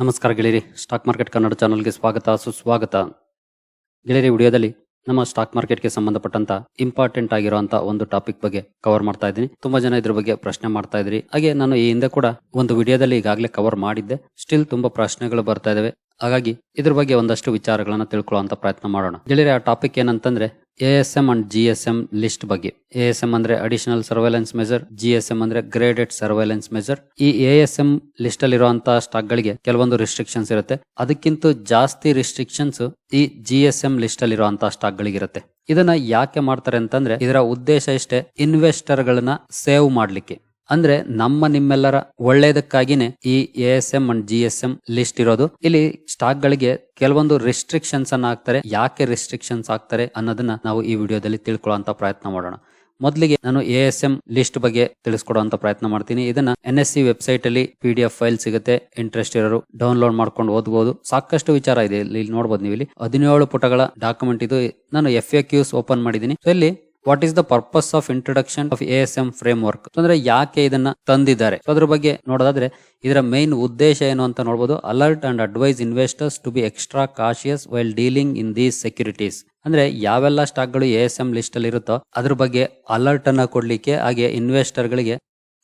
ನಮಸ್ಕಾರ ಗೆಳೆಯರಿ stock market Kannada ಚಾನಲ್ಗೆ ಸ್ವಾಗತ, ಸುಸ್ವಾಗತ. ಗೆಳೆಯರಿ, ವಿಡಿಯೋದಲ್ಲಿ ನಮ್ಮ ಸ್ಟಾಕ್ ಮಾರ್ಕೆಟ್ಗೆ ಸಂಬಂಧಪಟ್ಟಂತ ಇಂಪಾರ್ಟೆಂಟ್ ಆಗಿರುವಂತ ಒಂದು ಟಾಪಿಕ್ ಬಗ್ಗೆ ಕವರ್ ಮಾಡ್ತಾ ಇದ್ದೀನಿ. ತುಂಬಾ ಜನ ಇದ್ರ ಬಗ್ಗೆ ಪ್ರಶ್ನೆ ಮಾಡ್ತಾ ಇದ್ರಿ. ಹಾಗೆ ನಾನು ಈ ಹಿಂದೆ ಕೂಡ ಒಂದು ವಿಡಿಯೋದಲ್ಲಿ ಈಗಾಗಲೇ ಕವರ್ ಮಾಡಿದ್ದೆ. ಸ್ಟಿಲ್ ತುಂಬಾ ಪ್ರಶ್ನೆಗಳು ಬರ್ತಾ ಇದಾವೆ. ಹಾಗಾಗಿ ಇದ್ರ ಬಗ್ಗೆ ಒಂದಷ್ಟು ವಿಚಾರಗಳನ್ನ ತಿಳ್ಕೊಳ್ಳುವಂತ ಪ್ರಯತ್ನ ಮಾಡೋಣ. ಗೆಳೆಯರಿ, ಆ ಟಾಪಿಕ್ ಏನಂತಂದ್ರೆ A S M and G S M list ಬಗ್ಗೆ. ಎ ಎಸ್ ಎಂ ಅಂದ್ರೆ additional surveillance measure G S M ಅಂದ್ರೆ ಗ್ರೇಡೆಡ್ ಸರ್ವೆಲೆನ್ಸ್ ಮೆಜರ್ ಈ ಎ ಎಸ್ ಎಂ ಲಿಸ್ಟ್ ಅಲ್ಲಿ ಇರುವಂತಹ ಸ್ಟಾಕ್ ಗಳಿಗೆ ಕೆಲವೊಂದು ರಿಸ್ಟ್ರಿಕ್ಷನ್ಸ್ ಇರುತ್ತೆ. ಅದಕ್ಕಿಂತ ಜಾಸ್ತಿ ರಿಸ್ಟ್ರಿಕ್ಷನ್ಸ್ ಈ ಜಿ ಎಸ್ ಎಂ ಲಿಸ್ಟ್ ಅಲ್ಲಿ ಇರುವಂತಹ ಸ್ಟಾಕ್ ಗಳಿಗಿರುತ್ತೆ ಇದನ್ನ ಯಾಕೆ ಮಾಡ್ತಾರೆ ಅಂತಂದ್ರೆ ಇದರ ಉದ್ದೇಶ ಇಷ್ಟೇ ಇನ್ವೆಸ್ಟರ್ ಗಳನ್ನ ಸೇವ್ ಮಾಡ್ಲಿಕ್ಕೆ. ಅಂದ್ರೆ ನಮ್ಮ ನಿಮ್ಮೆಲ್ಲರ ಒಳ್ಳೇದಕ್ಕಾಗಿನೇ ಈ A S M and G S M list ಇರೋದು. ಇಲ್ಲಿ ಸ್ಟಾಕ್ ಗಳಿಗೆ ಕೆಲವೊಂದು ರಿಸ್ಟ್ರಿಕ್ಷನ್ಸ್ ಅನ್ನ ಹಾಕ್ತಾರೆ. ಯಾಕೆ ರಿಸ್ಟ್ರಿಕ್ಷನ್ಸ್ ಹಾಕ್ತಾರೆ ಅನ್ನೋದನ್ನ ನಾವು ಈ ವಿಡಿಯೋದಲ್ಲಿ ತಿಳ್ಕೊಳ್ಳುವಂತ ಪ್ರಯತ್ನ ಮಾಡೋಣ. ಮೊದಲಿಗೆ ನಾನು ಎ ಎಸ್ ಎಂ ಲಿಸ್ಟ್ ಬಗ್ಗೆ ತಿಳಿಸ್ಕೊಡುವಂತ ಪ್ರಯತ್ನ ಮಾಡ್ತೀನಿ. ಇದನ್ನ ಎನ್ ಎಸ್ ಸಿ ವೆಬ್ಸೈಟ್ ಅಲ್ಲಿ ಪಿ ಡಿ ಎಫ್ ಫೈಲ್ ಸಿಗುತ್ತೆ. ಇಂಟ್ರೆಸ್ಟ್ ಇರೋರು ಡೌನ್ಲೋಡ್ ಮಾಡ್ಕೊಂಡು ಓದಬಹುದು ಸಾಕಷ್ಟು ವಿಚಾರ ಇದೆ. ಇಲ್ಲಿ ನೋಡಬಹುದು ನೀವು ಇಲ್ಲಿ ಹದಿನೇಳು ಪುಟಗಳ ಡಾಕ್ಯುಮೆಂಟ್ ಇದು. ನಾನು ಎಫ್ ಎ ಕ್ಯೂಸ್ ಓಪನ್ ಮಾಡಿದ್ದೀನಿ. ಸೊ ಇಲ್ಲಿ what is the purpose of introduction of A S M framework ಅಂದ್ರೆ ಯಾಕೆ ಇದನ್ನ ತಂದಿದ್ದಾರೆ? ಸೊ ಅದ್ರ ಬಗ್ಗೆ ನೋಡೋದಾದ್ರೆ, ಇದರ ಮೈನ್ ಉದ್ದೇಶ ಏನು ಅಂತ ನೋಡಬಹುದು alert and advise investors to be extra cautious while dealing in these securities ಅಂದ್ರೆ ಯಾವೆಲ್ಲ ಸ್ಟಾಕ್ಗಳು ಎ ಎಸ್ ಎಂ ಲಿಸ್ಟ್ ಅಲ್ಲಿ ಇರುತ್ತೋ, ಅದ್ರ ಬಗ್ಗೆ ಅಲರ್ಟ್ ಅನ್ನ ಕೊಡ್ಲಿಕ್ಕೆ ಹಾಗೆ ಇನ್ವೆಸ್ಟರ್ ಗಳಿಗೆ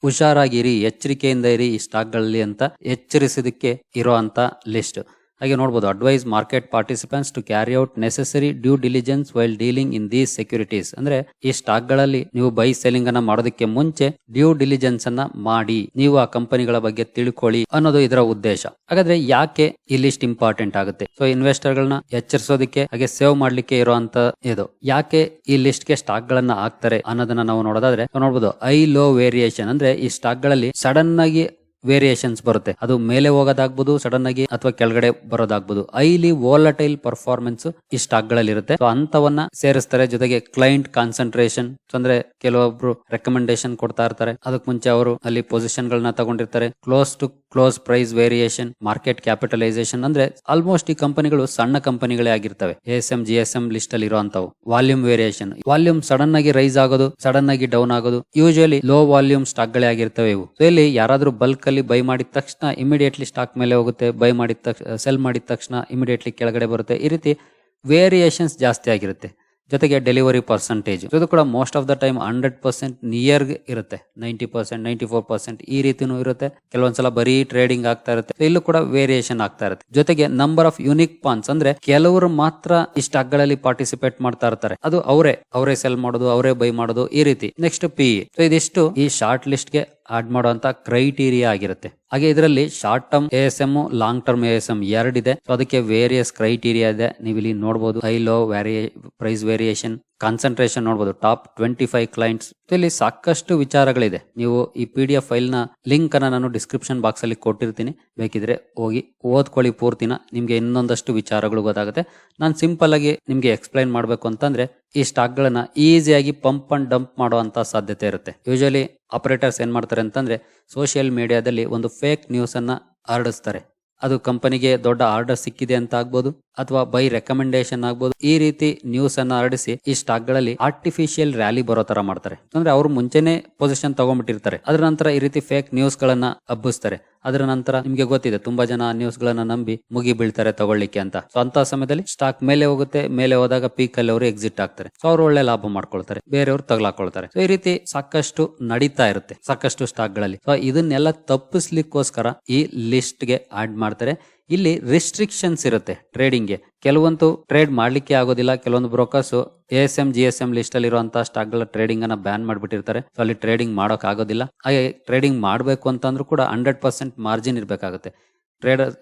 ಹುಷಾರಾಗಿರಿ, ಎಚ್ಚರಿಕೆಯಿಂದ ಇರಿ ಈ ಸ್ಟಾಕ್ಗಳಲ್ಲಿ ಅಂತ ಎಚ್ಚರಿಸೋದಕ್ಕೆ ಅಂತ ಲಿಸ್ಟ್ ಹಾಗೆ ನೋಡಬಹುದು advise market participants to carry out necessary due diligence while dealing in these securities ಅಂದ್ರೆ, ಈ ಸ್ಟಾಕ್ಗಳಲ್ಲಿ ನೀವು ಬೈ ಸೆಲ್ಲಿಂಗ್ ಅನ್ನ ಮಾಡೋದಕ್ಕೆ ಮುಂಚೆ ಡ್ಯೂ ಡಿಲಿಜೆನ್ಸ್ ಅನ್ನ ಮಾಡಿ, ನೀವು ಆ ಕಂಪನಿಗಳ ಬಗ್ಗೆ ತಿಳ್ಕೊಳ್ಳಿ ಅನ್ನೋದು ಇದರ ಉದ್ದೇಶ. ಹಾಗಾದ್ರೆ ಯಾಕೆ ಈ ಲಿಸ್ಟ್ ಇಂಪಾರ್ಟೆಂಟ್ ಆಗುತ್ತೆ? ಸೊ ಇನ್ವೆಸ್ಟರ್ ಗಳನ್ನ ಎಚ್ಚರಿಸೋದಕ್ಕೆ, ಹಾಗೆ ಸೇವ್ ಮಾಡ್ಲಿಕ್ಕೆ ಇರುವಂತ ಇದು. ಯಾಕೆ ಈ ಲಿಸ್ಟ್ಗೆ ಸ್ಟಾಕ್ ಗಳನ್ನ ಹಾಕ್ತಾರೆ ಅನ್ನೋದನ್ನ ನಾವು ನೋಡೋದಾದ್ರೆ ನೋಡಬಹುದು ಐ ಲೋ ವೇರಿಯೇಷನ್ ಅಂದ್ರೆ, ಈ ಸ್ಟಾಕ್ಗಳಲ್ಲಿ ಸಡನ್ ಆಗಿ ವೇರಿಯೇಷನ್ಸ್ ಬರುತ್ತೆ. ಅದು ಮೇಲೆ ಹೋಗೋದಾಗ್ಬೋದು ಸಡನ್ ಆಗಿ ಅಥವಾ ಕೆಳಗಡೆ ಬರೋದಾಗ್ಬೋದು. ಐಲಿ ವೋಲಟೈಲ್ ಪರ್ಫಾರ್ಮೆನ್ಸ್ ಈ ಸ್ಟಾಕ್ಗಳಲ್ಲಿ ಇರುತ್ತೆ ಅಂತವನ್ನ ಸೇರಿಸ್ತಾರೆ. ಜೊತೆಗೆ ಕ್ಲೈಂಟ್ ಕಾನ್ಸಂಟ್ರೇಷನ್ ಅಂದ್ರೆ ಕೆಲವೊಬ್ರು ರೆಕಮೆಂಡೇಶನ್ ಕೊಡ್ತಾ ಇರ್ತಾರೆ. ಅದಕ್ಕೆ ಮುಂಚೆ ಅವರು ಅಲ್ಲಿ ಪೊಸಿಷನ್ ಗಳನ್ನ ತಗೊಂಡಿರ್ತಾರೆ. Close to close price variation, market capitalization ಅಂದ್ರೆ ಆಲ್ಮೋಸ್ಟ್ ಈ ಕಂಪನಿಗಳು ಸಣ್ಣ ಕಂಪನಿಗಳೇ ಆಗಿರ್ತವೆ. S M, G S M list ಅಲ್ಲಿ ಇರುವಂತವು ವಾಲ್ಯೂಮ್ ವೇರಿಯೇಷನ್ ವಾಲ್ಯೂಮ್ ಸಡನ್ ಆಗಿ ರೈಸ್ ಆಗೋದು ಸಡನ್ ಆಗಿ ಡೌನ್ ಆಗೋದು ಯೂಶಲಿ ಲೋ ವಾಲ್ಯೂಮ್ ಸ್ಟಾಕ್ ಗಳೇ ಆಗಿರ್ತವೆ ಇವು. ಇಲ್ಲಿ ಯಾರಾದ್ರೂ ಬಲ್ಕ್ ಅಲ್ಲಿ ಬೈ ಮಾಡಿದ ತಕ್ಷಣ ಇಮಿಡಿಯೇಟ್ಲಿ ಸ್ಟಾಕ್ ಮೇಲೆ ಹೋಗುತ್ತೆ ಬೈ ಮಾಡಿದ ತಕ್ಷಣ ಸೆಲ್ ಮಾಡಿದ ತಕ್ಷಣ ಇಮಿಡಿಯೇಟ್ಲಿ ಕೆಳಗಡೆ ಬರುತ್ತೆ. ಈ ರೀತಿ ವೇರಿಯೇಷನ್ಸ್ ಜಾಸ್ತಿ ಆಗಿರುತ್ತೆ. ಜೊತೆಗೆ ಡೆಲಿವರಿ ಪರ್ಸೆಂಟೇಜ್ ಇದು ಕೂಡ most of the time hundred percent near ಇರುತ್ತೆ. Ninety percent ninety four percent ಈ ರೀತಿನೂ ಇರುತ್ತೆ. ಕೆಲವೊಂದ್ಸಲ ಬರೀ ಟ್ರೇಡಿಂಗ್ ಆಗ್ತಾ ಇರುತ್ತೆ. ಇಲ್ಲೂ ಕೂಡ ವೇರಿಯೇಷನ್ ಆಗ್ತಾ ಇರುತ್ತೆ. ಜೊತೆಗೆ ನಂಬರ್ ಆಫ್ ಯುನಿಕ್ ಪಾನ್ಸ್ ಅಂದ್ರೆ ಕೆಲವರು ಮಾತ್ರ ಈ ಸ್ಟಾಕ್ಗಳಲ್ಲಿ ಪಾರ್ಟಿಸಿಪೇಟ್ ಮಾಡ್ತಾ ಇರ್ತಾರೆ. ಅದು ಅವರೇ ಅವರೇ ಸೆಲ್ ಮಾಡೋದು, ಅವರೇ ಬೈ ಮಾಡೋದು ಈ ರೀತಿ. ನೆಕ್ಸ್ಟ್ ಪಿ ಸೊ ಇದಿಷ್ಟು ಈ ಶಾರ್ಟ್ ಲಿಸ್ಟ್ಗೆ ಆಡ್ ಮಾಡುವಂತ ಕ್ರೈಟೀರಿಯಾ ಆಗಿರುತ್ತೆ. ಹಾಗೆ ಇದರಲ್ಲಿ short term A S M long term A S M ಎರಡಿದೆ ಸೊ ಅದಕ್ಕೆ ವೇರಿಯಸ್ ಕ್ರೈಟೀರಿಯಾ ಇದೆ. ನೀವು ಇಲ್ಲಿ ನೋಡಬಹುದು ಹೈ ಲೋ ವ್ಯಾರಿಯ ಪ್ರೈಸ್ ವೇರಿಯೇಷನ್ ಕಾನ್ಸಂಟ್ರೇಷನ್ ನೋಡಬಹುದು ಟಾಪ್ ಟ್ವೆಂಟಿ ಫೈವ್ ಕ್ಲೈಂಟ್ಸ್ ಇಲ್ಲಿ ಸಾಕಷ್ಟು ವಿಚಾರಗಳಿದೆ. ನೀವು ಈ ಪಿ ಡಿ ಎಫ್ ಫೈಲ್ನ ಲಿಂಕ್ ಅನ್ನ ನಾನು ಡಿಸ್ಕ್ರಿಪ್ಷನ್ ಬಾಕ್ಸ್ ಅಲ್ಲಿ ಕೊಟ್ಟಿರ್ತೀನಿ. ಬೇಕಿದ್ರೆ ಹೋಗಿ ಓದ್ಕೊಳ್ಳಿ ಪೂರ್ತಿನ ನಿಮ್ಗೆ ಇನ್ನೊಂದಷ್ಟು ವಿಚಾರಗಳು ಗೊತ್ತಾಗುತ್ತೆ. ನಾನು ಸಿಂಪಲ್ ಆಗಿ ನಿಮ್ಗೆ ಎಕ್ಸ್ಪ್ಲೈನ್ ಮಾಡಬೇಕು ಅಂತಂದ್ರೆ, ಈ ಸ್ಟಾಕ್ ಗಳನ್ನ ಈಸಿಯಾಗಿ ಪಂಪ್ ಅಂಡ್ ಡಂಪ್ ಮಾಡುವಂತ ಸಾಧ್ಯತೆ ಇರುತ್ತೆ. ಯೂಶಲಿ ಆಪರೇಟರ್ಸ್ ಏನ್ ಮಾಡ್ತಾರೆ ಅಂತಂದ್ರೆ ಸೋಷಿಯಲ್ ಮೀಡಿಯಾದಲ್ಲಿ ಒಂದು ಫೇಕ್ ನ್ಯೂಸ್ ಅನ್ನ ಹರಡಿಸ್ತಾರೆ. ಅದು ಕಂಪನಿಗೆ ದೊಡ್ಡ ಆರ್ಡರ್ ಸಿಕ್ಕಿದೆ ಅಂತ ಆಗ್ಬೋದು ಅಥವಾ ಬೈ ರೆಕಮೆಂಡೇಶನ್ ಆಗ್ಬೋದು. ಈ ರೀತಿ ನ್ಯೂಸ್ ಅನ್ನ ಹರಡಿಸಿ ಈ ಸ್ಟಾಕ್ಗಳಲ್ಲಿ ಆರ್ಟಿಫಿಷಿಯಲ್ ರ್ಯಾಲಿ ಬರೋ ತರ ಮಾಡ್ತಾರೆ. ಅಂದ್ರೆ ಅವ್ರು ಮುಂಚೆನೆ ಪೊಸಿಷನ್ ತಗೊಂಡ್ಬಿಟ್ಟಿರ್ತಾರೆ. ಅದ್ರ ನಂತರ ಈ ರೀತಿ ಫೇಕ್ ನ್ಯೂಸ್ ಗಳನ್ನ ಹಬ್ಬಿಸ್ತಾರೆ. ಅದರ ನಂತರ ನಿಮ್ಗೆ ಗೊತ್ತಿದೆ, ತುಂಬಾ ಜನ ನ್ಯೂಸ್ ಗಳನ್ನ ನಂಬಿ ಮುಗಿ ಬೀಳ್ತಾರೆ ತಗೊಳ್ಳಿಕ್ಕೆ ಅಂತ. ಸೊ ಅಂತ ಸಮಯದಲ್ಲಿ ಸ್ಟಾಕ್ ಮೇಲೆ ಹೋಗುತ್ತೆ, ಮೇಲೆ ಹೋದಾಗ ಪೀಕ್ ಅಲ್ಲಿ ಅವರು ಎಕ್ಸಿಟ್ ಆಗ್ತಾರೆ. ಸೊ ಅವ್ರು ಒಳ್ಳೆ ಲಾಭ ಮಾಡ್ಕೊಳ್ತಾರೆ, ಬೇರೆಯವರು ತಗಲಾಕೊಳ್ತಾರೆ. ಸೊ ಈ ರೀತಿ ಸಾಕಷ್ಟು ನಡೀತಾ ಇರುತ್ತೆ, ಸಾಕಷ್ಟು ಸ್ಟಾಕ್ಗಳಲ್ಲಿ. ಸೊ ಇದನ್ನೆಲ್ಲ ತಪ್ಪಿಸ್ಲಿಕ್ಕೋಸ್ಕರ ಈ ಲಿಸ್ಟ್ಗೆ ಆಡ್ ಮಾಡ್ತಾರೆ. ಇಲ್ಲಿ ರಿಸ್ಟ್ರಿಕ್ಷನ್ಸ್ ಇರುತ್ತೆ ಟ್ರೇಡಿಂಗ್ಗೆ ಕೆಲವೊಂದು ಟ್ರೇಡ್ ಮಾಡ್ಲಿಕ್ಕೆ ಆಗೋದಿಲ್ಲ. ಕೆಲವೊಂದು brokers A S M G S M list ಅಲ್ಲಿ ಇರುವಂತಹ ಸ್ಟಾಕ್ಗಳ ಟ್ರೇಡಿಂಗ್ ಅನ್ನ ಬ್ಯಾನ್ ಮಾಡಿಬಿಟ್ಟಿರ್ತಾರೆ. ಸೊ ಅಲ್ಲಿ ಟ್ರೇಡಿಂಗ್ ಮಾಡೋಕ್ ಆಗೋದಿಲ್ಲ. ಹಾಗೆ ಟ್ರೇಡಿಂಗ್ ಮಾಡಬೇಕು ಅಂತಂದ್ರೂ ಕೂಡ ಹಂಡ್ರೆಡ್ ಪರ್ಸೆಂಟ್ ಮಾರ್ಜಿನ್ ಇರಬೇಕಾಗುತ್ತೆ. ಟ್ರೇಡರ್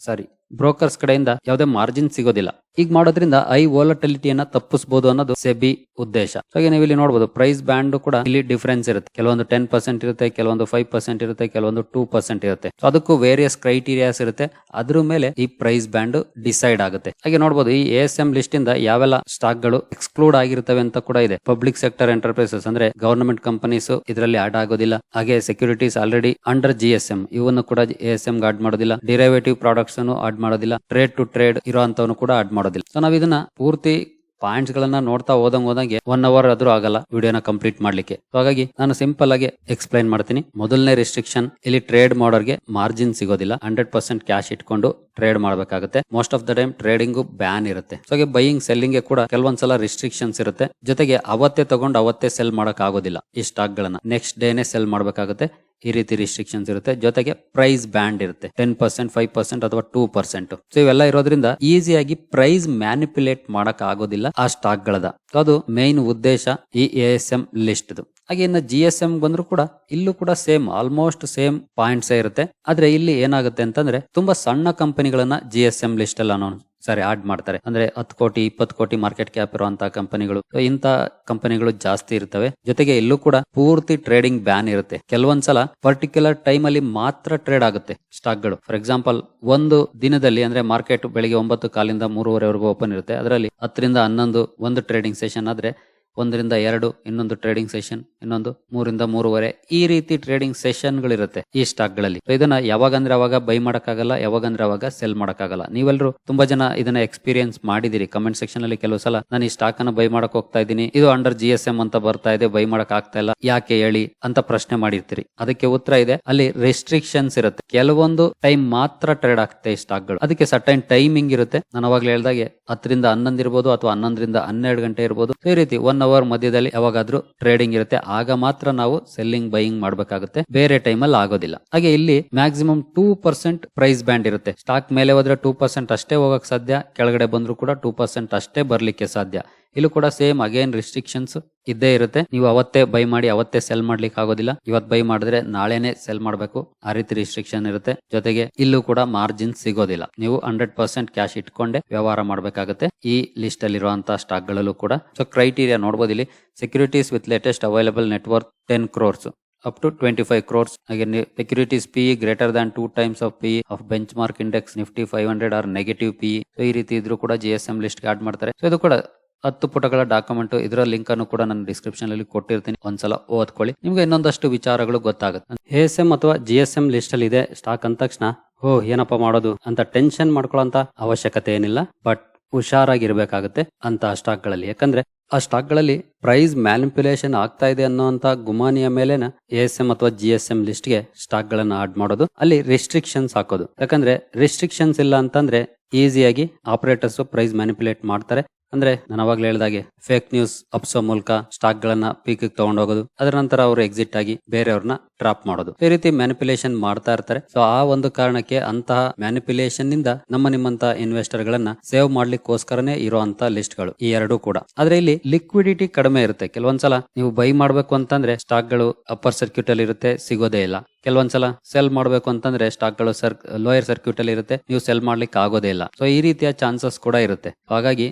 ಸಾರಿ ಬ್ರೋಕರ್ಸ್ ಕಡೆಯಿಂದ ಯಾವುದೇ ಮಾರ್ಜಿನ್ ಸಿಗೋದಿಲ್ಲ. ಈಗ ಮಾಡೋದ್ರಿಂದ ಐ ವೋಲಟಿಲಿಟಿಯನ್ನ ತಪ್ಪಿಸಬಹುದು ಅನ್ನೋದು ಸೆಬಿ ಉದ್ದೇಶ. ಹಾಗೆ ನೀವು ಇಲ್ಲಿ ನೋಡಬಹುದು ಪ್ರೈಸ್ ಬ್ಯಾಂಡ್ ಕೂಡ ಇಲ್ಲಿ ಡಿಫರೆನ್ಸ್ ಇರುತ್ತೆ. ಕೆಲವೊಂದು ಟೆನ್ ಪರ್ಸೆಂಟ್ ಇರುತ್ತೆ, ಕೆಲವೊಂದು ಫೈವ್ ಪರ್ಸೆಂಟ್ ಇರುತ್ತೆ, ಕೆಲವೊಂದು ಟೂ ಪರ್ಸೆಂಟ್ ಇರುತ್ತೆ. ಅದಕ್ಕೂ ವೇರಿಯಸ್ ಕ್ರೈಟೀರಿಯಾಸ್ ಇರುತ್ತೆ. ಅದ್ರ ಮೇಲೆ ಈ ಪ್ರೈಸ್ ಬ್ಯಾಂಡ್ ಡಿಸೈಡ್ ಆಗುತ್ತೆ. ಹಾಗೆ ನೋಡಬಹುದು ಈ ಎಸ್ ಎಂ ಲಿಸ್ಟ್ ಇಂದ ಯಾವೆಲ್ಲ ಸ್ಟಾಕ್ಗಳು ಎಕ್ಸ್ಕ್ಲೂಡ್ ಆಗಿರ್ತವೆ ಅಂತ ಕೂಡ ಇದೆ. ಪಬ್ಲಿಕ್ ಸೆಕ್ಟರ್ ಎಂಟರ್ಪ್ರೈಸಸ್ ಅಂದ್ರೆ ಗವರ್ನಮೆಂಟ್ ಕಂಪನೀಸ್ ಇದರಲ್ಲಿ ಆಡ್ ಆಗೋದಿಲ್ಲ. ಹಾಗೆ securities already under G S M. ಇವನ್ನು ಕೂಡ ಎಸ್ ಎಂ ಆಡ್ ಮಾಡೋದಿಲ್ಲ. ಡಿರೈವೇಟಿವ್ ಪ್ರಾಡಕ್ಟ್ಸ್ ಅನ್ನು ಆಡ್ ಮಾಡೋದಿಲ್ಲ. ಟ್ರೇಡ್ ಟು ಟ್ರೇಡ್ ಇರೋಂತವನು ಕೂಡ ಆಡ್ ಮಾಡೋದಿಲ್ಲ. ಸೊ ನಾವ್ ಇದನ್ನ ಪೂರ್ತಿ ಪಾಯಿಂಟ್ಸ್ ಗಳನ್ನ ನೋಡ್ತಾ ಹೋದಂಗ್ ಹೋದಂಗೆ ಒನ್ ಅವರ್ ಆದ್ರೂ ಆಗಲ್ಲ ವಿಡಿಯೋನ ಕಂಪ್ಲೀಟ್ ಮಾಡ್ಲಿಕ್ಕೆ. ಹಾಗಾಗಿ ನಾನು ಸಿಂಪಲ್ ಆಗಿ ಎಕ್ಸ್ಪ್ಲೈನ್ ಮಾಡ್ತೀನಿ. ಮೊದಲನೇ ರಿಸ್ಟ್ರಿಕ್ಷನ್ ಇಲ್ಲಿ ಟ್ರೇಡ್ ಮಾಡೋರ್ಗೆ ಮಾರ್ಜಿನ್ ಸಿಗೋದಿಲ್ಲ. ಹಂಡ್ರೆಡ್ ಪರ್ಸೆಂಟ್ ಕ್ಯಾಶ್ ಇಟ್ಕೊಂಡು ಟ್ರೇಡ್ ಮಾಡಬೇಕಾಗುತ್ತೆ. Most of the time trading ban ಇರುತ್ತೆ. ಸೊ ಬೈಯಿಂಗ್ ಸೆಲ್ಲಿಂಗ್ ಕೂಡ ಕೆಲವೊಂದ್ಸಲ ರಿಸ್ಟ್ರಿಕ್ಷನ್ಸ್ ಇರುತ್ತೆ. ಜೊತೆಗೆ ಅವತ್ತೇ ತಗೊಂಡು ಅವತ್ತೇ ಸೆಲ್ ಮಾಡಕ್ ಆಗೋದಿಲ್ಲ ಈ ಸ್ಟಾಕ್ ಗಳನ್ನ. ನೆಕ್ಸ್ಟ್ ಡೇನೆ ಸೆಲ್ ಮಾಡಬೇಕಾಗುತ್ತೆ. ಈ ರೀತಿ ರಿಸ್ಟ್ರಿಕ್ಷನ್ಸ್ ಇರುತ್ತೆ. ಜೊತೆಗೆ ಪ್ರೈಸ್ ಬ್ಯಾಂಡ್ ಇರುತ್ತೆ. ಟೆನ್ ಪರ್ಸೆಂಟ್ ಫೈವ್ ಪರ್ಸೆಂಟ್ ಅಥವಾ ಟೂ ಪರ್ಸೆಂಟ್ ಸೊ ಇವೆಲ್ಲ ಇರೋದ್ರಿಂದ ಈಸಿಯಾಗಿ ಪ್ರೈಸ್ ಮ್ಯಾನಿಪುಲೇಟ್ ಮಾಡಕ್ ಆಗೋದಿಲ್ಲ ಆ ಸ್ಟಾಕ್ ಗಳದ. ಅದು ಮೇನ್ ಉದ್ದೇಶ ಈ ಎ ಎಸ್ ಎಂ ಲಿಸ್ಟ್ ಹಾಗೆ ಇನ್ನು ಜಿ ಎಸ್ ಎಂ ಬಂದ್ರು ಕೂಡ ಇಲ್ಲೂ ಕೂಡ ಸೇಮ್ ಆಲ್ಮೋಸ್ಟ್ ಸೇಮ್ ಪಾಯಿಂಟ್ಸ್ ಇರುತ್ತೆ. ಆದ್ರೆ ಇಲ್ಲಿ ಏನಾಗುತ್ತೆ ಅಂತಂದ್ರೆ ತುಂಬಾ ಸಣ್ಣ ಕಂಪನಿಗಳನ್ನ ಜಿ ಎಸ್ ಎಂ ಲಿಸ್ಟ್ ಅಲ್ಲಿ ಅನೌನ್ಸ್ ಸಾರಿ ಆಡ್ ಮಾಡ್ತಾರೆ. ಅಂದ್ರೆ ಹತ್ತು ಕೋಟಿ, ಇಪ್ಪತ್ತು ಕೋಟಿ ಮಾರ್ಕೆಟ್ ಕ್ಯಾಪ್ ಇರುವಂತಹ ಕಂಪನಿಗಳು ಇಂತ ಕಂಪನಿಗಳು ಜಾಸ್ತಿ ಇರ್ತವೆ. ಜೊತೆಗೆ ಇಲ್ಲೂ ಕೂಡ ಪೂರ್ತಿ ಟ್ರೇಡಿಂಗ್ ಬ್ಯಾನ್ ಇರುತ್ತೆ. ಕೆಲವೊಂದ್ಸಲ ಪರ್ಟಿಕ್ಯುಲರ್ ಟೈಮ್ ಅಲ್ಲಿ ಮಾತ್ರ ಟ್ರೇಡ್ ಆಗುತ್ತೆ ಸ್ಟಾಕ್ಗಳು ಫಾರ್ ಎಕ್ಸಾಂಪಲ್ ಒಂದು ದಿನದಲ್ಲಿ ಅಂದ್ರೆ ಮಾರ್ಕೆಟ್ ಬೆಳಿಗ್ಗೆ ಒಂಬತ್ತು ಕಾಲಿಂದ ಮೂರುವರೆವರೆಗೂ ಓಪನ್ ಇರುತ್ತೆ. ಅದರಲ್ಲಿ ಹತ್ತರಿಂದ ಹನ್ನೊಂದು ಒಂದು ಟ್ರೇಡಿಂಗ್ ಸೆಷನ್ ಆದ್ರೆ ಒಂದರಿಂದ ಎರಡು ಇನ್ನೊಂದು ಟ್ರೇಡಿಂಗ್ ಸೆಷನ್ ಇನ್ನೊಂದು ಮೂರಿಂದ ಮೂರುವರೆ ಈ ರೀತಿ ಟ್ರೇಡಿಂಗ್ ಸೆಷನ್ ಗಳಿರುತ್ತೆ ಈ ಸ್ಟಾಕ್ಗಳಲ್ಲಿ ಇದನ್ನ ಯಾವಾಗಂದ್ರೆ ಅವಾಗ ಬೈ ಮಾಡಕ್ಕಾಗಲ್ಲ, ಯಾವಾಗಂದ್ರೆ ಅವಾಗ ಸೆಲ್ ಮಾಡಕ್ಕಾಗಲ್ಲ. ನೀವೆಲ್ಲರೂ ತುಂಬಾ ಜನ ಇದನ್ನ ಎಕ್ಸ್ಪೀರಿಯನ್ಸ್ ಮಾಡಿದಿರಿ. ಕಮೆಂಟ್ ಸೆಕ್ಷನ್ ಅಲ್ಲಿ ಕೆಲವು ಸಲ ನಾನು ಈ ಸ್ಟಾಕ್ ಅನ್ನ ಬೈ ಮಾಡಕ್ ಹೋಗ್ತಾ ಇದ್ದೀನಿ. ಇದು ಅಂಡರ್ ಜಿ ಎಸ್ ಎಂ ಅಂತ ಬರ್ತಾ ಇದೆ ಬೈ ಮಾಡಕ್ ಆಗ್ತಾ ಇಲ್ಲ. ಯಾಕೆ ಹೇಳಿ ಅಂತ ಪ್ರಶ್ನೆ ಮಾಡಿರ್ತೀರಿ. ಅದಕ್ಕೆ ಉತ್ತರ ಇದೆ, ಅಲ್ಲಿ ರೆಸ್ಟ್ರಿಕ್ಷನ್ಸ್ ಇರುತ್ತೆ. ಕೆಲವೊಂದು ಟೈಮ್ ಮಾತ್ರ ಟ್ರೇಡ್ ಆಗ್ತದೆ ಈ ಸ್ಟಾಕ್ಗಳು. ಅದಕ್ಕೆ ಸಟೈನ್ ಟೈಮಿಂಗ್ ಇರುತ್ತೆ. ನಾನು ಅವಾಗ್ಲೇ ಹೇಳ್ದಾಗೆ ಹತ್ತರಿಂದ ಹನ್ನೊಂದು ಇರ್ಬೋದು ಅಥವಾ ಹನ್ನೊಂದರಿಂದ ಹನ್ನೆರಡು ಗಂಟೆ ಇರ್ಬೋದು. ಈ ರೀತಿ ಒನ್ ಅವರ್ ಮಧ್ಯದಲ್ಲಿ ಯಾವಾಗಾದ್ರೂ ಟ್ರೇಡಿಂಗ್ ಇರುತ್ತೆ. ಆಗ ಮಾತ್ರ ನಾವು ಸೆಲ್ಲಿಂಗ್, ಬೈಯಿಂಗ್ ಮಾಡಬೇಕಾಗುತ್ತೆ. ಬೇರೆ ಟೈಮ್ ಅಲ್ಲಿ ಆಗೋದಿಲ್ಲ. ಹಾಗೆ ಇಲ್ಲಿ maximum two percent price band ಇರುತ್ತೆ. ಸ್ಟಾಕ್ ಮೇಲೆ ಹೋದ್ರೆ ಟೂ ಪರ್ಸೆಂಟ್ ಅಷ್ಟೇ ಹೋಗಕ್ ಸಾಧ್ಯ, ಕೆಳಗಡೆ ಬಂದ್ರು ಕೂಡ ಟೂ ಪರ್ಸೆಂಟ್ ಅಷ್ಟೇ ಬರ್ಲಿಕ್ಕೆ ಸಾಧ್ಯ. ಇಲ್ಲೂ ಕೂಡ ಸೇಮ್ ಅಗೇನ್ ರಿಸ್ಟ್ರಿಕ್ಷನ್ಸ್ ಇದ್ದೇ ಇರುತ್ತೆ. ನೀವು ಅವತ್ತೇ ಬೈ ಮಾಡಿ, ಅವತ್ತೇ ಸೆಲ್ ಮಾಡ್ಲಿಕ್ಕೆ ಆಗೋದಿಲ್ಲ. ಇವತ್ತು ಬೈ ಮಾಡಿದ್ರೆ ನಾಳೆನೆ ಸೆಲ್ ಮಾಡಬೇಕು. ಆ ರೀತಿ ರಿಸ್ಟ್ರಿಕ್ಷನ್ ಇರುತ್ತೆ. ಜೊತೆಗೆ ಇಲ್ಲೂ ಕೂಡ ಮಾರ್ಜಿನ್ ಸಿಗೋದಿಲ್ಲ. ನೀವು ಹಂಡ್ರೆಡ್ ಪರ್ಸೆಂಟ್ ಕ್ಯಾಶ್ ಇಟ್ಕೊಂಡೆ ವ್ಯವಹಾರ ಮಾಡಬೇಕಾಗುತ್ತೆ. ಈ ಲಿಸ್ಟ್ ಅಲ್ಲಿ ಇರುವಂತಹ ಸ್ಟಾಕ್ ಗಳಲ್ಲೂ ಕೂಡ. ಸೊ ಕ್ರೈಟೀರಿಯಾ ನೋಡಬಹುದು ಇಲ್ಲಿ securities with latest available networth ten crores up to twenty five crores ಹಾಗೆ securities P greater than two times of P of benchmark index Nifty five hundred or negative P ಈ ರೀತಿ ಇದ್ರು ಕೂಡ G S M list add ಮಾಡ್ತಾರೆ. So ಇದು ಕೂಡ ಹತ್ತು ಪುಟಗಳ ಡಾಕ್ಯುಮೆಂಟ್ ಇದರ ಲಿಂಕ್ ಅನ್ನು ಕೂಡ ನಾನು ಡಿಸ್ಕ್ರಿಪ್ಷನ್ ಅಲ್ಲಿ ಕೊಟ್ಟಿರ್ತೀನಿ. ಒಂದ್ಸಲ ಓದ್ಕೊಳ್ಳಿ. ನಿಮ್ಗೆ ಇನ್ನೊಂದಷ್ಟು ವಿಚಾರಗಳು ಗೊತ್ತಾಗುತ್ತೆ. ಎ ಎಸ್ ಎಂ ಅಥವಾ ಜಿ ಎಸ್ ಎಂ ಲಿಸ್ಟ್ ಅಲ್ಲಿ ಇದೆ. ಸ್ಟಾಕ್ ಅಂದ ತಕ್ಷಣ, ಓ, ಏನಪ್ಪ ಮಾಡೋದು? ಅಂತ ಟೆನ್ಷನ್ ಮಾಡ್ಕೊಳ್ಳೋಂತ ಅವಶ್ಯಕತೆ ಏನಿಲ್ಲ. ಬಟ್ ಹುಷಾರಾಗಿರ್ಬೇಕಾಗುತ್ತೆ ಅಂತ ಸ್ಟಾಕ್ಗಳಲ್ಲಿ. ಯಾಕಂದ್ರೆ, ಆ ಸ್ಟಾಕ್ಗಳಲ್ಲಿ ಪ್ರೈಸ್ ಮ್ಯಾನಿಪುಲೇಷನ್ ಆಗ್ತಾ ಇದೆ ಅನ್ನೋಂತ ಗುಮಾನಿಯ ಮೇಲೆನ ಎಸ್ ಎಂ ಅಥವಾ ಜಿ ಎಸ್ ಎಂ ಲಿಸ್ಟ್ಗೆ ಸ್ಟಾಕ್ ಗಳನ್ನ ಆಡ್ ಮಾಡೋದು. ಅಲ್ಲಿ ರಿಸ್ಟ್ರಿಕ್ಷನ್ಸ್ ಹಾಕೋದು. ಯಾಕಂದ್ರೆ ರಿಸ್ಟ್ರಿಕ್ಷನ್ಸ್ ಇಲ್ಲ ಅಂತಂದ್ರೆ ಈಸಿಯಾಗಿ ಆಪರೇಟರ್ಸ್ ಪ್ರೈಸ್ ಮ್ಯಾನಿಪುಲೇಟ್ ಮಾಡ್ತಾರೆ. ಅಂದ್ರೆ ನಾನು ಅವಾಗ್ಲೇ ಹೇಳಿದಾಗೆ ಫೇಕ್ ನ್ಯೂಸ್ ಅಪ್ಸೋ ಮೂಲಕ ಸ್ಟಾಕ್ ಗಳನ್ನ ಪೀಕ್ ತಗೊಂಡೋಗೋದು. ಅದರ ನಂತರ ಅವರು ಎಕ್ಸಿಟ್ ಆಗಿ ಬೇರೆಯವ್ರನ್ನ ಡ್ರಾಪ್ ಮಾಡೋದು. ಈ ರೀತಿ ಮ್ಯಾನಿಪುಲೇಷನ್ ಮಾಡ್ತಾ ಇರ್ತಾರೆ. ಸೊ ಆ ಒಂದು ಕಾರಣಕ್ಕೆ ಅಂತಹ ಮ್ಯಾನಿಪುಲೇಷನ್ನಿಂದ ನಮ್ಮ ನಿಮ್ಮಂತ ಇನ್ವೆಸ್ಟರ್ ಗಳನ್ನ ಸೇವ್ ಮಾಡ್ಲಿಕ್ಕೋಸ್ಕರನೇ ಇರುವಂತ ಲಿಸ್ಟ್ಗಳು. ಈ ಎರಡು ಕೂಡ. ಆದ್ರೆ ಇಲ್ಲಿ ಲಿಕ್ವಿಡಿಟಿ ಕಡಿಮೆ ಇರುತ್ತೆ. ಕೆಲವೊಂದ್ಸಲ ನೀವು ಬೈ ಮಾಡ್ಬೇಕು ಅಂತಂದ್ರೆ ಸ್ಟಾಕ್ಗಳು ಅಪ್ಪರ್ ಸರ್ಕ್ಯೂಟ್ ಅಲ್ಲಿ ಇರುತ್ತೆ, ಸಿಗೋದೇ ಇಲ್ಲ. ಕೆಲವೊಂದ್ಸಲ ಸೆಲ್ ಮಾಡ್ಬೇಕು ಅಂತಂದ್ರೆ ಸ್ಟಾಕ್ಗಳು ಸರ್ ಲೋಯರ್ ಸರ್ಕ್ಯೂಟ್ ಅಲ್ಲಿ ಇರುತ್ತೆ, ನೀವು ಸೆಲ್ ಮಾಡ್ಲಿಕ್ಕೆ ಆಗೋದೇ ಇಲ್ಲ. ಸೊ ಈ ರೀತಿಯ ಚಾನ್ಸಸ್ ಕೂಡ ಇರುತ್ತೆ. ಹಾಗಾಗಿ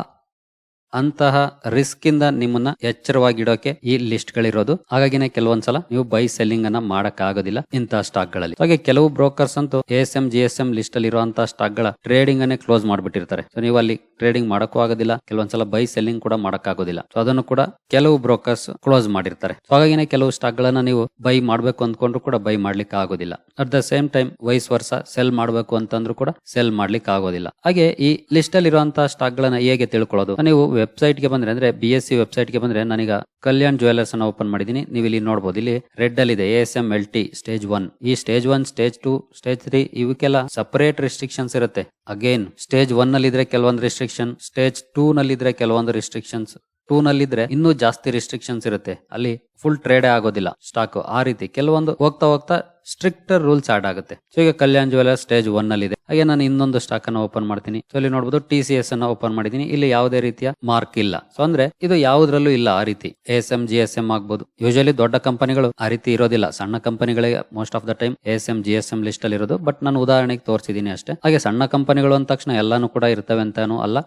ಅಂತಹ ರಿಸ್ಕ್ ಇಂದ ನಿಮ್ಮನ್ನ ಎಚ್ಚರವಾಗಿಡೋಕೆ ಈ ಲಿಸ್ಟ್ ಗಳಿರೋದು ಹಾಗಾಗಿನೇ ಕೆಲವೊಂದ್ಸಲ ನೀವು ಬೈ ಸೆಲ್ಲಿಂಗ್ ಅನ್ನ ಮಾಡಕ್ ಆಗೋದಿಲ್ಲ ಇಂತಹ ಸ್ಟಾಕ್ಗಳಲ್ಲಿ ಹಾಗೆ ಕೆಲವು ಬ್ರೋಕರ್ಸ್ ಅಂತೂ S M, G S M list ಅಲ್ಲಿ ಇರುವಂತಹ ಸ್ಟಾಕ್ಗಳ ಟ್ರೇಡಿಂಗ್ ಅನ್ನೇ ಕ್ಲೋಸ್ ಮಾಡ್ಬಿಟ್ಟಿರ್ತಾರೆ. ಸೊ ನೀವು ಅಲ್ಲಿ ಟ್ರೇಡಿಂಗ್ ಮಾಡಕ್ಕೂ ಆಗೋದಿಲ್ಲ, ಕೆಲವೊಂದ್ಸಲ ಬೈ ಸೆಲ್ಲಿಂಗ್ ಕೂಡ ಮಾಡಕ್ ಆಗೋದಿಲ್ಲ ಸೊ ಅದನ್ನು ಕೂಡ ಕೆಲವು ಬ್ರೋಕರ್ಸ್ ಕ್ಲೋಸ್ ಮಾಡಿರ್ತಾರೆ. ಸೊ ಹಾಗಾಗಿನೇ ಕೆಲವು ಸ್ಟಾಕ್ ಗಳನ್ನ ನೀವು ಬೈ ಮಾಡ್ಬೇಕು ಅಂದ್ಕೊಂಡ್ರು ಕೂಡ ಬೈ ಮಾಡ್ಲಿಕ್ಕೆ ಆಗೋದಿಲ್ಲ at the same time vice versa sell ಮಾಡಬೇಕು ಅಂತಂದ್ರು ಕೂಡ ಸೆಲ್ ಮಾಡ್ಲಿಕ್ಕೆ ಆಗೋದಿಲ್ಲ ಹಾಗೆ ಈ ಲಿಸ್ಟ್ ಅಲ್ಲಿ ಇರುವಂತಹ ಸ್ಟಾಕ್ ಗಳನ್ನ ಹೇಗೆ ತಿಳ್ಕೊಳ್ಳೋದು? ನೀವು ವೆಬ್ಸೈಟ್ಗೆ ಬಂದ್ರೆ, ಅಂದ್ರೆ ಬಿ ಎಸ್ ಸಿ ವೆಬ್ಸೈಟ್ಗೆ ಬಂದ್ರೆ ನನಗ ಕಲ್ಯಾಣ್ ಜುವೆಲ್ಲರ್ಸ್ ಅನ್ನ ಓಪನ್ ಮಾಡಿದೀನಿ. ನೀವು ಇಲ್ಲಿ ನೋಡಬಹುದು ಇಲ್ಲಿ ರೆಡ್ ಅಲ್ಲಿ ಇದೆ S M L T stage one ಈ stage one stage two stage three ಇವಕ್ಕೆಲ್ಲ ಸಪರೇಟ್ ರಿಸ್ಟ್ರಿಕ್ಷನ್ಸ್ ಇರುತ್ತೆ. ಅಗೇನ್ ಸ್ಟೇಜ್ ಒನ್ನಲ್ಲಿ ಇದ್ರೆ ಕೆಲವೊಂದು ರಿಸ್ಟ್ರಿಕ್ಷನ್ ಸ್ಟೇಜ್ ಟೂ ನಲ್ಲಿ ಇದ್ರೆ ಕೆಲವೊಂದು ರಿಸ್ಟ್ರಿಕ್ಷನ್ಸ್ ಟೂ ನಲ್ಲಿದ್ರೆ ಇನ್ನೂ ಜಾಸ್ತಿ ರಿಸ್ಟ್ರಿಕ್ಷನ್ಸ್ ಇರುತ್ತೆ. ಅಲ್ಲಿ ಫುಲ್ ಟ್ರೇಡೇ ಆಗೋದಿಲ್ಲ. ಸ್ಟಾಕ್ ಆ ರೀತಿ ಕೆಲವೊಂದು ಹೋಗ್ತಾ ಹೋಗ್ತಾ ಸ್ಟ್ರಿಕ್ಟರ್ ರೂಲ್ಸ್ ಸ್ಟಾರ್ಟ್ ಆಗುತ್ತೆ. ಸೊ ಈಗ ಕಲ್ಯಾಣ್ ಜುವೆಲರ್ ಸ್ಟೇಜ್ ಒನ್ ಅಲ್ಲಿ ಇದೆ ಹಾಗೆ ನಾನು ಇನ್ನೊಂದು ಸ್ಟಾಕ್ ಅನ್ನ ಓಪನ್ ಮಾಡ್ತೀನಿ. ಸೊ ಇಲ್ಲಿ ನೋಡಬಹುದು ಟಿ ಸಿ ಎಸ್ ಅನ್ನ ಓಪನ್ ಮಾಡಿದೀನಿ ಇಲ್ಲಿ ಯಾವುದೇ ರೀತಿಯ ಮಾರ್ಕ್ ಇಲ್ಲ. ಸೊ ಅಂದ್ರೆ ಇದು ಯಾವುದ್ರಲ್ಲೂ ಇಲ್ಲ ಆ ರೀತಿ. S M G S M ಆಗ್ಬಹುದು ಯೂಶಲಿ ದೊಡ್ಡ ಕಂಪನಿಗಳು ಆ ರೀತಿ ಇರೋದಿಲ್ಲ. ಸಣ್ಣ ಕಂಪನಿಗಳಿಗೆ most of the time S M G S M list ಅಲ್ಲಿ ಇರೋದು. ಬಟ್ ನಾನು ಉದಾಹರಣೆಗೆ ತೋರಿಸಿದೀನಿ ಅಷ್ಟೇ. ಹಾಗೆ ಸಣ್ಣ ಕಂಪನಿಗಳು ಅಂದ ತಕ್ಷಣ ಎಲ್ಲಾನು ಕೂಡ ಇರ್ತವೆ ಅಂತಾನು ಅಲ್ಲ.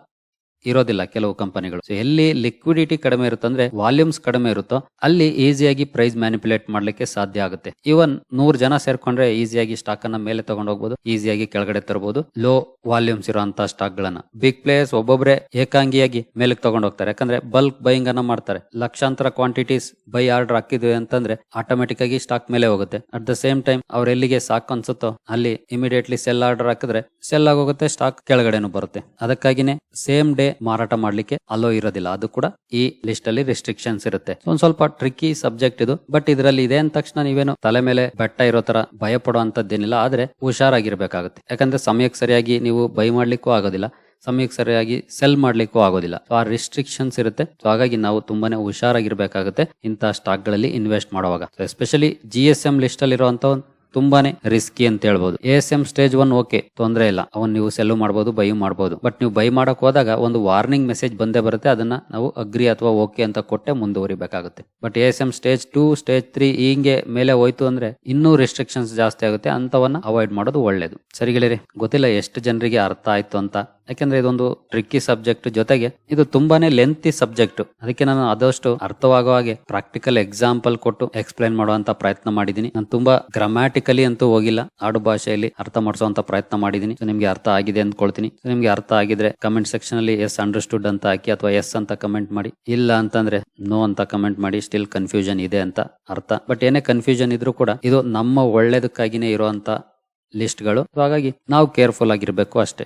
ಇರೋದಿಲ್ಲ ಕೆಲವು ಕಂಪನಿಗಳು. ಎಲ್ಲಿ ಲಿಕ್ವಿಡಿಟಿ ಕಡಿಮೆ ಇರುತ್ತೆ ಅಂದ್ರೆ ವಾಲ್ಯೂಮ್ಸ್ ಕಡಿಮೆ ಇರುತ್ತೋ, ಅಲ್ಲಿ ಈಸಿಯಾಗಿ ಪ್ರೈಸ್ ಮ್ಯಾನಿಪುಲೇಟ್ ಮಾಡ್ಲಿಕ್ಕೆ ಸಾಧ್ಯ ಆಗುತ್ತೆ. ಇವನ್ ನೂರ್ ಜನ ಸೇರ್ಕೊಂಡ್ರೆ ಈಸಿಯಾಗಿ ಸ್ಟಾಕ್ ಅನ್ನ ಮೇಲೆ ತಗೊಂಡು ಹೋಗ್ಬೋದು ಈಸಿಯಾಗಿ ಕೆಳಗಡೆ ತರಬಹುದು ಲೋ ವಾಲ್ಯೂಮ್ಸ್ ಇರುವಂತಹ ಸ್ಟಾಕ್ ಗಳನ್ನ. ಬಿಗ್ ಪ್ಲೇಯರ್ಸ್ ಒಬ್ಬೊಬ್ರೆ ಏಕಾಂಗಿಯಾಗಿ ಮೇಲಕ್ಕೆ ತಗೊಂಡು ಹೋಗ್ತಾರೆ. ಯಾಕಂದ್ರೆ ಬಲ್ಕ್ ಬೈಯಿಂಗ್ ಅನ್ನ ಮಾಡ್ತಾರೆ. ಲಕ್ಷಾಂತರ ಕ್ವಾಂಟಿಟೀಸ್ ಬೈ ಆರ್ಡರ್ ಹಾಕಿದ್ವಿ ಅಂತಂದ್ರೆ ಆಟೋಮೆಟಿಕ್ ಆಗಿ ಸ್ಟಾಕ್ ಮೇಲೆ ಹೋಗುತ್ತೆ. ಅಟ್ ದ ಸೇಮ್ ಟೈಮ್ ಅವ್ರ ಎಲ್ಲಿಗೆ ಸಾಕು ಅನ್ಸುತ್ತೋ, ಅಲ್ಲಿ ಇಮಿಡಿಯೇಟ್ಲಿ ಸೆಲ್ ಆರ್ಡರ್ ಹಾಕಿದ್ರೆ ಸೆಲ್ ಆಗೋಗುತ್ತೆ ಸ್ಟಾಕ್ ಕೆಳಗಡೆನು ಬರುತ್ತೆ. ಅದಕ್ಕಾಗಿನೇ ಸೇಮ್ ಡೇ ಮಾರಾಟ ಮಾಡ್ಲಿಕ್ಕೆ ಅಲೋ ಇರೋದಿಲ್ಲ. ಅದು ಕೂಡ ಈ ಲಿಸ್ಟ್ ಅಲ್ಲಿ ರೆಸ್ಟ್ರಿಕ್ಷನ್ಸ್ ಇರುತ್ತೆ. ಒಂದ್ ಸ್ವಲ್ಪ ಟ್ರಿಕ್ಕಿ ಸಬ್ಜೆಕ್ಟ್ ಇದು. ಬಟ್ ಇದರಲ್ಲಿ ಇದೆ ಅಂದ ತಕ್ಷಣ ನೀವೇನು ತಲೆ ಮೇಲೆ ಬೆಟ್ಟ ಇರೋ ತರ ಭಯ ಪಡುವಂತದ್ದೇನಿಲ್ಲ ಆದ್ರೆ ಹುಷಾರಾಗಿರ್ಬೇಕಾಗುತ್ತೆ. ಯಾಕಂದ್ರೆ ಸಮಯಕ್ಕೆ ಸರಿಯಾಗಿ ನೀವು ಬೈ ಮಾಡ್ಲಿಕ್ಕೂ ಆಗೋದಿಲ್ಲ. ಸಮಯಕ್ಕೆ ಸರಿಯಾಗಿ ಸೆಲ್ ಮಾಡ್ಲಿಕ್ಕೂ ಆಗೋದಿಲ್ಲ. ಆ ರಿಸ್ಟ್ರಿಕ್ಷನ್ಸ್ ಇರುತ್ತೆ. ಸೊ ಹಾಗಾಗಿ ನಾವು ತುಂಬಾನೇ ಹುಷಾರಾಗಿರ್ಬೇಕಾಗುತ್ತೆ ಇಂತಹ ಸ್ಟಾಕ್ಗಳಲ್ಲಿ ಇನ್ವೆಸ್ಟ್ ಮಾಡುವಾಗ. Especially G S M list ಅಲ್ಲಿ ತುಂಬಾನೇ ರಿಸ್ಕಿ ಅಂತ ಹೇಳ್ಬೋದು. S M stage one okay ತೊಂದರೆ ಇಲ್ಲ. ಅವನ್ ನೀವು ಸೆಲ್ ಮಾಡಬಹುದು ಬೈ ಮಾಡಬಹುದು ಬಟ್ ನೀವು ಬೈ ಮಾಡಕ್ ಹೋದಾಗ ಒಂದು ವಾರ್ನಿಂಗ್ ಮೆಸೇಜ್ ಬಂದೇ ಬರುತ್ತೆ. ಅದನ್ನ ನಾವು ಅಗ್ರಿ ಅಥವಾ ಓಕೆ ಅಂತ ಕೊಟ್ಟೆ ಮುಂದುವರಿಬೇಕಾಗುತ್ತೆ. But S M stage two stage three ಹಿಂಗೆ ಮೇಲೆ ಹೋಯ್ತು ಅಂದ್ರೆ ಇನ್ನೂ ರೆಸ್ಟ್ರಿಕ್ಷನ್ಸ್ ಜಾಸ್ತಿ ಆಗುತ್ತೆ. ಅಂತವನ್ನ ಅವಾಯ್ಡ್ ಮಾಡೋದು ಒಳ್ಳೇದು. ಸರಿ ಗೆಳೆಯರಿ, ಗೊತ್ತಿಲ್ಲ ಎಷ್ಟು ಜನರಿಗೆ ಅರ್ಥ ಆಯ್ತು ಅಂತ. ಯಾಕಂದ್ರೆ ಇದೊಂದು ಟ್ರಿಕ್ಕಿ ಸಬ್ಜೆಕ್ಟ್ ಜೊತೆಗೆ ಇದು ತುಂಬಾನೇ ಲೆಂತಿ ಸಬ್ಜೆಕ್ಟ್ ಅದಕ್ಕೆ ನಾನು ಆದಷ್ಟು ಅರ್ಥವಾಗೋ ಹಾಗೆ ಪ್ರಾಕ್ಟಿಕಲ್ ಎಕ್ಸಾಂಪಲ್ ಕೊಟ್ಟು ಎಕ್ಸ್ಪ್ಲೈನ್ ಮಾಡುವಂತ ಪ್ರಯತ್ನ ಮಾಡಿದೀನಿ. ನಾನು ತುಂಬಾ ಗ್ರಾಮ್ಯಾಟಿಕಲಿ ಅಂತೂ ಹೋಗಿಲ್ಲ. ಆಡು ಭಾಷೆಯಲ್ಲಿ ಅರ್ಥ ಮಾಡಿಸುವಂತ ಪ್ರಯತ್ನ ಮಾಡಿದೀನಿ. ನಿಮಗೆ ಅರ್ಥ ಆಗಿದೆ ಅಂದ್ಕೊಳ್ತೀನಿ ನಿಮ್ಗೆ ಅರ್ಥ ಆಗಿದ್ರೆ ಕಮೆಂಟ್ ಸೆಕ್ಷನ್ ಅಲ್ಲಿ ಎಸ್ ಅಂಡರ್ಸ್ಟುಡ್ ಅಂತ ಹಾಕಿ ಅಥವಾ ಎಸ್ ಅಂತ ಕಮೆಂಟ್ ಮಾಡಿ. ಇಲ್ಲ ಅಂತಂದ್ರೆ ನೋ ಅಂತ ಕಮೆಂಟ್ ಮಾಡಿ. ಸ್ಟಿಲ್ ಕನ್ಫ್ಯೂಷನ್ ಇದೆ ಅಂತ ಅರ್ಥ. ಬಟ್ ಏನೇ ಕನ್ಫ್ಯೂಷನ್ ಇದ್ರೂ ಕೂಡ ಇದು ನಮ್ಮ ಒಳ್ಳೇದಕ್ಕಾಗಿನೇ ಇರುವಂತ ಲಿಸ್ಟ್ಗಳು ಹಾಗಾಗಿ ನಾವು ಕೇರ್ಫುಲ್ ಆಗಿರ್ಬೇಕು ಅಷ್ಟೇ.